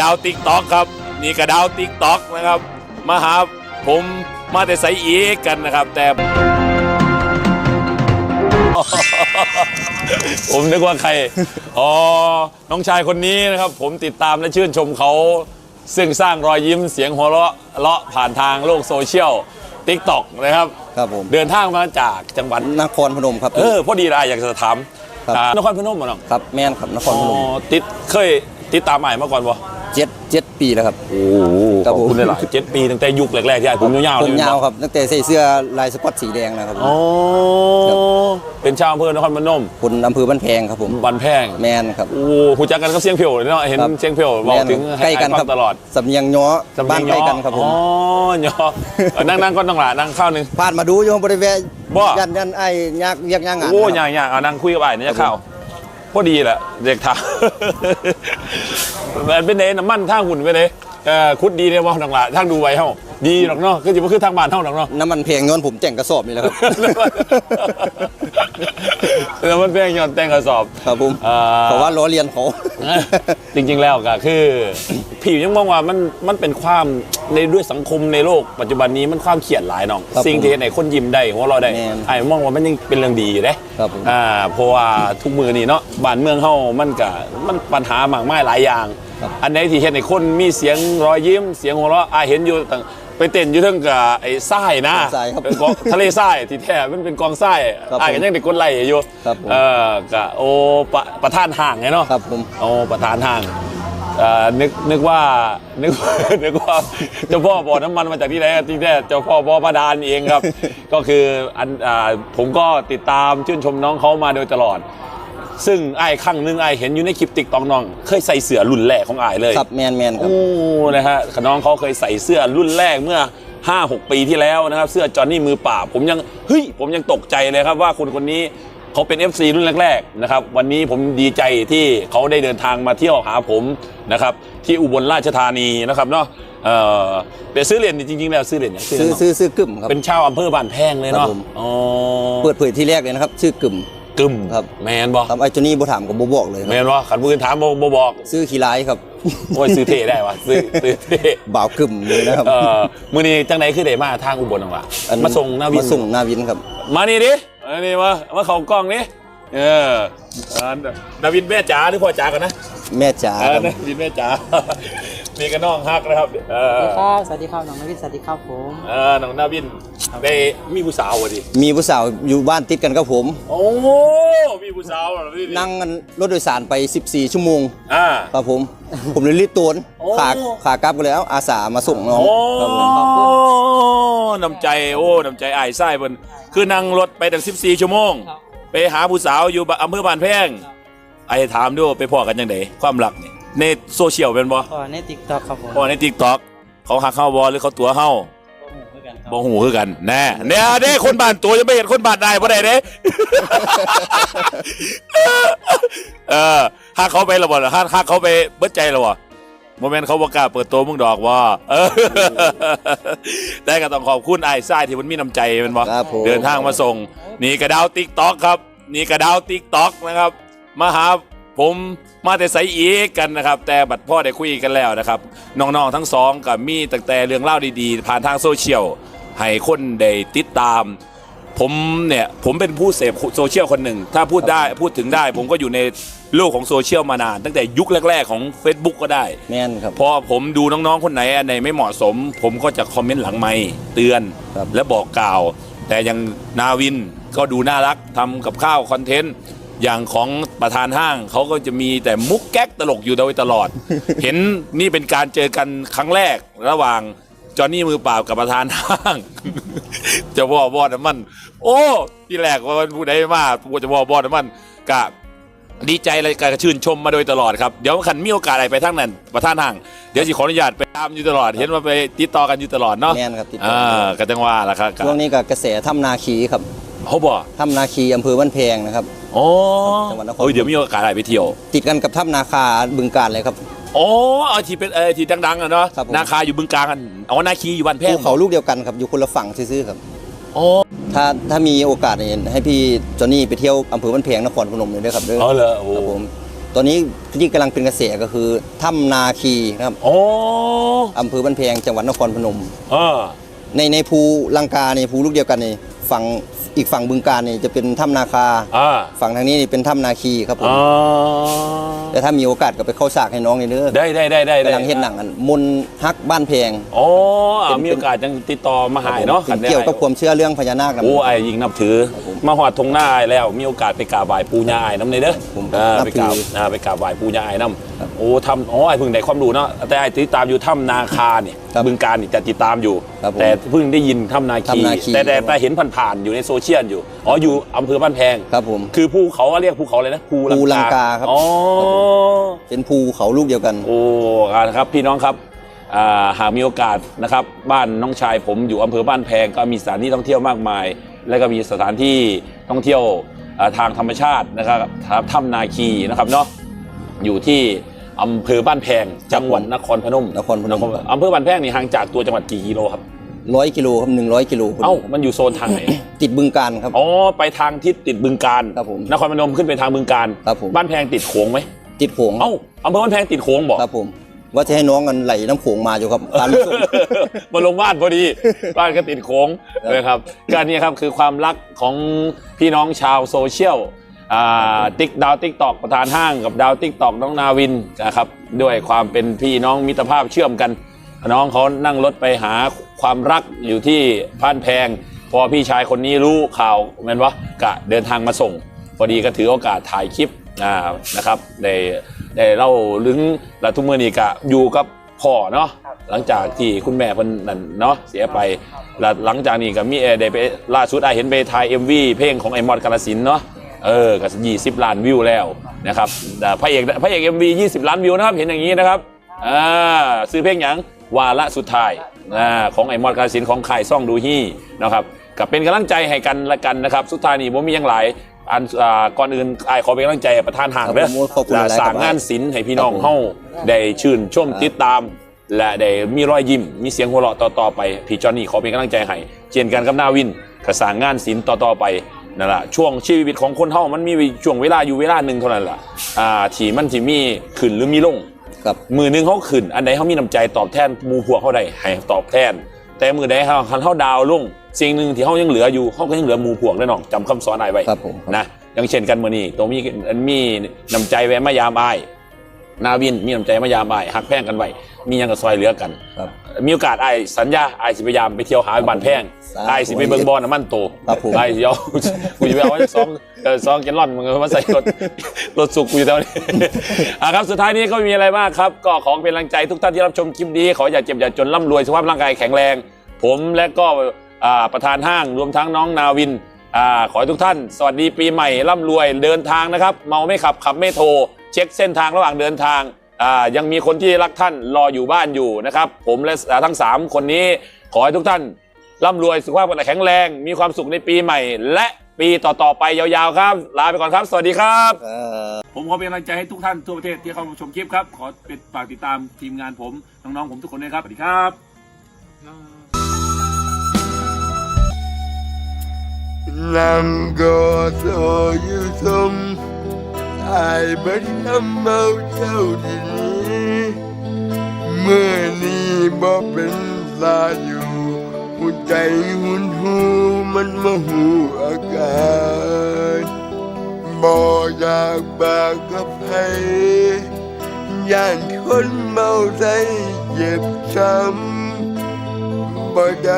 ดาวติ๊กต็อกครับนี่กระดาวติ๊กต็อกนะครับ มาหาผมมาแต่ใสอีกกันนะครับ แต่ ผมนึกว่าใคร อ๋อ น้องชายคนนี้นะครับ ผมติดตามและชื่นชมเขา ซึ่งสร้างรอยยิ้มเสียงหัวเราะเลาะผ่านทางโลกโซเชียลติ๊กต็อกนะครับ ครับผม เดินทางมาจากจังหวัดนครพนมครับ เออพอดีเลยอยากจะถามครับอ่านครพนมมาหน่องครับแม่นครับนครพนม อ๋อติดเคยติดตามใหม่มาก่อนบ่ เจ็ดเจ็ดปีแล้วครับ โอ้โหครัขบอบคุณผมหลายๆเจ็ดปีตั้งแต่ยุคแรกๆที่ไอ้ผมยาวๆผเลยมยาวครับตั้งแต่ใส่เสื้อลายสก๊อตสีแดงนะครับอ๋อครับเป็นชาวอำเภอนครพนมคนอำเภอบ้านแพงครับผมบันแพง แมนครับโอ้หูจักกันกับเสียงเพียวเลยเนาะ เห็นครับเสียงเพียวบอกถึงแม่นใกล้กันให้ครับฟังตลอดสำเนียงย้อสำเนีบ้ายนงใกล้กันครับผมอ๋อยอเออนั่งนั่งๆก็ต้องหละนั่งข้าวหนึ่งผ่านมาดูอยู่บริเวณบ่ ยันยันไอ้ยากเรียกยากงานโอ้นะครับยางๆเอานั่งคุยกับไอ้นี่จะเข้า พอดีแหละเด็กถาม มันเป็นเนน้ำมันทางหุ่นไปเลยเออคุดดีเนี่ยว่าหนังละทางดูไว้เฮาดีหรอกเนาะก็จะมาขึ้นทางบ้านเฮาหรอกเนาะ น้ำมันแพงย้อนผมแต่งกระสอบนี่แหละครับ แล้วมันแพงย้อนแต่งกระสอบครับผมอ่าเพราะว่าล้อเลียนเขาจริง ๆแล้วก็คือพี่ยังมองว่ามันมันเป็นความในด้วยสังคมในโลกปัจจุบันนี้มันความเขียดหลายน้องครับสิ่งที่เห็นไหนคนยิ้มได้หัวเราะได้แม่นไอ้มองว่ามันยังเป็นเรื่องดีอยู่เด้ครับผม อ่าเพราะว่าทุกมือนี่เนาะบ้านเมืองเฮามันก็มันปัญหามากมายหลายอย่างครับอันไหนที่เห็นในคนมีเสียงรอยยิ้ม เสียงหัวเราะอายเห็นอยู่ต่าง ไปเต้นอยู่เทั้งกับไอ้ทรายนะทรายครับเป็นกองทะเลทรายที่แท้มันเป็นกองทรายครับอายก็ยังได้กดไล่อยู่ครับผม เออก็โอปะประธานห่างไงเนาะ ครับผม โอ้ประธานห้างเอ่อนึกนึกว่านึก นึกว่าเจ้าพ่อบ่อน้ำมันมาจากที่ไหนจริงแท้เจ้าพ่อบ่อประดานเองครับ ก็คืออันอ่าผมก็ติดตามชื่นชมน้องเขามาโดยตลอด ซึ่งไอ้ายครั้งหนึงไอ้ายเห็นอยู่ในคลิปติ๊กตอกน้อง เคยใส่เสื้อรุ่นแรกของไอ้ายเลย ครับแมนแมนครับ โอ้ นะฮะน้องเขาเคยใส่เสื้อรุ่นแรกเมื่อ 5-6 ปีที่แล้วนะครับ เสื้อจอห์นนี่มือปราบผมยัง เฮ้ย ผมยังตกใจเลยครับว่าคนคนนี้เขาเป็น FC รุ่นแรกๆนะครับ วันนี้ผมดีใจที่เขาได้เดินทางมาเที่ยวหาผมนะครับ ที่อุบลราชธานีนะครับเนาะเออเป็นซื้อเหรียญนี่จริงๆแล้วซื้อเหรียญอย่างซื้อเหรียญซื้อซื้อกึ่มครับ เป็นชาวอำเภอบ้านแพงเลยเนาะครับผม อ๋อ เปิดเผยที่แรกเลยนะครับ ชื่อกึ่ม กึมครับ แมนบอครับไอ้เจานี่บ่ถามกับบ่บอกเลยคแมรับนบอขันมือถามบ่บ่บอกซื้อขี้ร้ายครับ โอ้ยซื้อเท่ได้วะซื้อซื้อเท่บ่าวกึ่มเลยนะครับ เออมือนี้จังไหนคือเดมาทางอุบลหรอวะอันมาส่งหน้าวิน มาส่งหน้าวินครับ มานี่ดิมานี่มามาเขากล้องนี่เออเออนาวินแม่จ๋าหรือพ่อจ๋ากันนะแม่จ๋าเออครับนาวินแม่จ๋า นี่ก็น้องฮักนะครับเออสวัสดีครับ สวัสดีครับน้องนวิทย์สวัสดีครับผมเออน้องนาวินได้มีผู้สาววะดิมีผู้สาวอยู่บ้านติดกันกับผม โอ้มีผู้สาวเหรอพี่นั่งกันรถโดยสารไป 14 ชั่วโมงอ่า ครับผม ผมเลยรีบตัวโอ้ ขาขากลับก็แล้วอาสามาส่งน้องโอ้ครับผมน้ำใจโอ้น้ำใจอ้ายไส้เพิ่นคือนั่งรถไปตั้ง14 ชั่วโมงครับไปหาผู้สาวอยู่อำเภอบ้านแพงไอ้ถามดูไปพ่อกันยังไงความรักนี่ ในโซเชียลเป็นบ่ก็ในติ๊กต็อกครับผมพ่อในทิกตอกเขาหักเข้าบอหรือเขาตัวเข้าก็หมู่ด้วยกันครับบ่หูคือกันแน่เนี่ยเด้คนบ้านตัวจะไม่เห็นคนบ้านได้บ่ได้เด้เออหักเขาไปและบ่ล่ะหักหักเขาไปเบิดใจและบ่โมเมนต์เขาบ่กล้าเปิดตัวมึงดอกว่าเออแต่ก็ต้องขอบคุณไอ้ทรายที่มันมีน้ำใจแมันบ่ครับผมเดินทางมาส่ง นี่กระดาวติ๊กต็อกครับ นี่กระดาวติ๊กต็อกนะครับมาหา ผมมาแต่ใสอีกกันนะครับ แต่บัดพ่อได้คุยกันแล้วนะครับน้องๆทั้งสองกับมีตั้งแต่เรื่องเล่าวดีๆ ผ่านทางโซเชียลให้คนได้ติดตาม ผมเนี่ยผมเป็นผู้เสพโซเชียลคนหนึ่ง ถ้าพูดได้พูดถึงได้ ผมก็อยู่ในโลกของโซเชียลมานาน ตั้งแต่ยุคแรก ๆ ของ Facebook ก็ได้ แม่นครับ พอผมดูน้องๆคนไหนอันไหนไม่เหมาะสม ผมก็จะคอมเมนต์หลังไม่เตือนครับ และบอกกล่าว แต่อยังนาวินก็ดูน่ารักทำกับข้าวคอนเทนต์ อย่างของประธานห้างเขาก็จะมีแต่มุกแก๊กตลกอยู่โดยตลอด เห็นนี่เป็นการเจอกันครั้งแรกระหว่างจอห์นนี่มือเปล่ากับประธานห้างเจะพ่อบอน้ำมัน โอ้ที่แรกว่ามันผู้ใดมาผู้จะพ่อบอน้ำมันกะดีใจเลยการชื่นชมมาโดยตลอดครับเดี๋ยวขันมีโอกาสอะไรไปทั้งนั้น ประท่านห่างเดี๋ยวสิขออนุญาตไปตามอยู่ตลอด เห็นว่าไปติดต่อกันอยู่ตลอดเนาะแม่นครับติดต่ออ่าก็จังว่าละครับช่วงนี้ก็กระแสถ้ำนาคีครับเขาบอก ถ้ำนาคีอำเภอบ้านแพงนะครับ โอ้จังหวัดนครเอ้ยเดี๋ยวมีโอกาสอะไรไปเที่ยว ติดกันกับถ้ำนาคาบึงการเลยครับโอ้เอาที่เป็นเออที่ดังๆอะเนาะครับผม นาคาอยู่บึงกาฬกันอ๋อนาคีอยู่บ้านแพภูงเขาลูกเดียวกันครับอยู่คนละฝั่งซื่อๆครับโอ้ถ้าถ้ามีโอกาสเนี่ยให้พี่จอห์นนี่ไปเที่ยวอำเภอบ้านแพงนครพนมเลยด้วยครับด้วยเอาเหรอโอ้ครับผมตอนนี้ที่กำลังเป็นกระแสก็คือถ้ำนาคีนะครับโอ้อำเภอบ้านแพงจังหวัดนครพนม เออในในภูลังกาในภูลูกเดียวกันนี่ ฝั่งอีกฝั่งบึงการนี่จะเป็นถ้ำนาคา อ่าฝั่งทางนี้นี่เป็นถ้ำนาคีครับผมอ๋อแต่ถ้ามีโอกาสก็ไปเข้าฉากให้น้องในเด้อได้ได้ได้ได้ได้กำลังเห็นหนังอันมนต์ฮักบ้านแพงโอ้อะมีโอกาสยังติดต่อมาหายเนาะเป็นเกี่ยวกับความเชื่อเรื่องพญานาคนะโอ้ไอ้ยิงนับถือครับผมมาหอดทงหน้าอ้ายแล้ว มีโอกาสไปกราบไหว้ปูย่าอ้ายน้ำในเด้อผมเออนับไปถืกราบอ อ่าไปกราบไหว้ปูย่าอ้ายน้ครับำโอ้ทำอ๋อไอ้เพิ่งได้ความรู้เนาะแต่ไอ้ติดตามอยู่ถ้ำนาคาเนี่ยครับบึงการนี่จะติดตามอยู่ ครับผมแต่เพิ่งได้ยินถ้ำนาคี ถ้ำนาคีแต่แต่ครับแต่เห็นผ่านๆอยู่ในโซเชียลอยู่อ๋ออยู่อำเภอบ้านแพงครับผม คือภูเขาเรียกภูเขาเลยนะภูภูลังกาครับ อ๋อ เป็นภูเขาลูกเดียวกัน โอ้อ่านะครับพี่น้องครับอ่าหากมีโอกาสนะครับบ้านน้องชายผมอยู่อำเภอบ้านแพงก็มีสถานที่ท่องเที่ยวมากมาย และก็มีสถานที่ท่องเที่ยวอ่าทางธรรมชาตินะครับถ้ำนาคีนะครับเนาะอยู่ที่ อำเภอบ้านแพงจังหวัดนครพนมนครพนมอำเภอบ้านแพงนี่ห่างจากตัวจังหวัดกี่กิโลครับร้อยกิโลครับหนึ่งร้อยกิโลเอ้ามันอยู่โซนทางไหนติดบึงการครับอ๋อไปทางทิศติดบึงการครับผมนครพนมขึ้นไปทางบึงการครับผมบ้านแพงติดโขงไหมติดโขงเอ้าอำเภอบ้านแพงติดโขงบอกครับผมว่าจะให้น้องกันไหลน้ำโขงมาอยู่ครับการส่งมาลงบ้านพอดีบ้านก็ติดโค้งครับนะครับก็นี่ครับคือความรักของพี่น้องชาวโซเชียลอ่า ติ๊กดาวติ๊กตอกประธานห้างกับดาวติ๊กตอกน้องนาวินนะครับด้วยความเป็นพี่น้องมิตรภาพเชื่อมกัน น้องเขานั่งรถไปหาความรักอยู่ที่พานแพง พอพี่ชายคนนี้รู้ข่าวแมันวะกะเดินทางมาส่ง พอดีก็ถือโอกาสถ่ายคลิปอ่านะครับได้ได้เล่าลึงและทุกมือนี้กะอยู่กับพ่อเนาะหลังจากที่คุณแม่เพิ่นนั่นเนาะเสียไปแล้วหลังจากนี้ก็มีเอ่อได้ไปล่าสุดไอายเห็นไปถ่าย MV เพลงของไอมอดกาลสินธุ์เนาะ เออก็20ล้านวิวแล้วนะครับแต่พระเอกพระเอก MV 20ล้านวิวนะครับเห็นอย่างนี้นะครับอ่าซื้อเพลงหยังวาระสุดท้ายอ่าของไอมอดกาลสินธุ์ของค่ายซ่องดูฮี่นะครับก็เป็นกำลังใจให้กันละกันนะครับ สุดท้ายนี้ผมมีหยังหลายอันอ่าก่อนอื่นไอายขอเป็นกำลังใจให้ประธานห่างเด้อครับผมขอบคุณหลายๆครับสร้างงานศิลป์ให้พี่น้องครับผมเฮาได้ชื่นชมครับติดตาม และได้มีรอยยิ้มมีเสียงหัวเราะต่อๆไปพี่จอห์นนี่ขอเป็นกำลังใจให้เช่นกันกับนาวินกระสร้างงานศิลป์ต่อๆไป นั่นแหละช่วงชีวิตของคนเฮามันมีช่วงเวลาอยู่เวลาหนึ่งเท่านั้นแหละอ่าที่มันที่มีขึ้นหรือมีลงครับมือหนึงเขาขึ้น อันใดเขามีน้ำใจตอบแทนหมูพวกเขาได้ให้ตอบแทน แต่มือใดเขาคันเขาดาวลงสิ่งหนึ่งที่เขายังเหลืออยู่เขาก็ยังเหลือหมูพวกแน่นอนจำคำสอนอายไว้ครับผมนะอย่างเช่นกันมือนี้ตัวมีมีน้ำใจแวะมายามอายนาวินมีน้ำใจมายามอายหักแพงกันไว้ มีหยังกับซอยเหลือกัน ครับ มีโอกาสไอ้ายสัญญาไอ้ายสิพยายามไปเที่ยวหาบ้านแพงสาธุไอ้ายสิไปเบิ่งบอลน้ำมันโตครับผม ไอ้ายสิเอากูจะไปเอาไว้ซองเออซองแกลลอนมันก็มาใส่รถรถสุกกูอยู่แถวนี้อะครับสุดท้ายนี้ก็ไม่มีอะไรมากครับ ก็ขอเป็นกำลังใจทุกท่านที่รับชมคลิปนี้ขออย่าเจ็บอย่าจนร่ำรวยสุขภาพร่างกายแข็งแรง ผมและก็อ่าประธานห้างรวมทั้งน้องนาวินอ่าขอให้ทุกท่าน สวัสดีปีใหม่ร่ำรวยเดินทางนะครับ เมาไม่ขับขับไม่โทรเช็คเส้นทางระหว่างเดินทางอ่า ยังมีคนที่รักท่านรออยู่บ้านอยู่นะครับ ผมและอ่าทั้ง 3 คนนี้ขอให้ทุกท่านร่ำรวยสุขภาพแข็งแรง มีความสุขในปีใหม่ และปีต่อๆไปยาวๆครับ ลาไปก่อนครับ สวัสดีครับเอ่อผมขอเป็นกำลังใจให้ทุกท่านทั่วประเทศที่เข้ามาชมคลิปครับ ขอเป็นฝากติดตามทีมงานผมน้องๆผมทุกคนด้วยครับสวัสดีครับ อายบัดคำเมาเจ้าทีนี้เมื่อนี้บ่เป็นตาอยู่หัวใจหุนหูมันมาหูอาการบ่อยากบากกับใครย่านคนเมาใจเจ็บช้ำบ่อยาก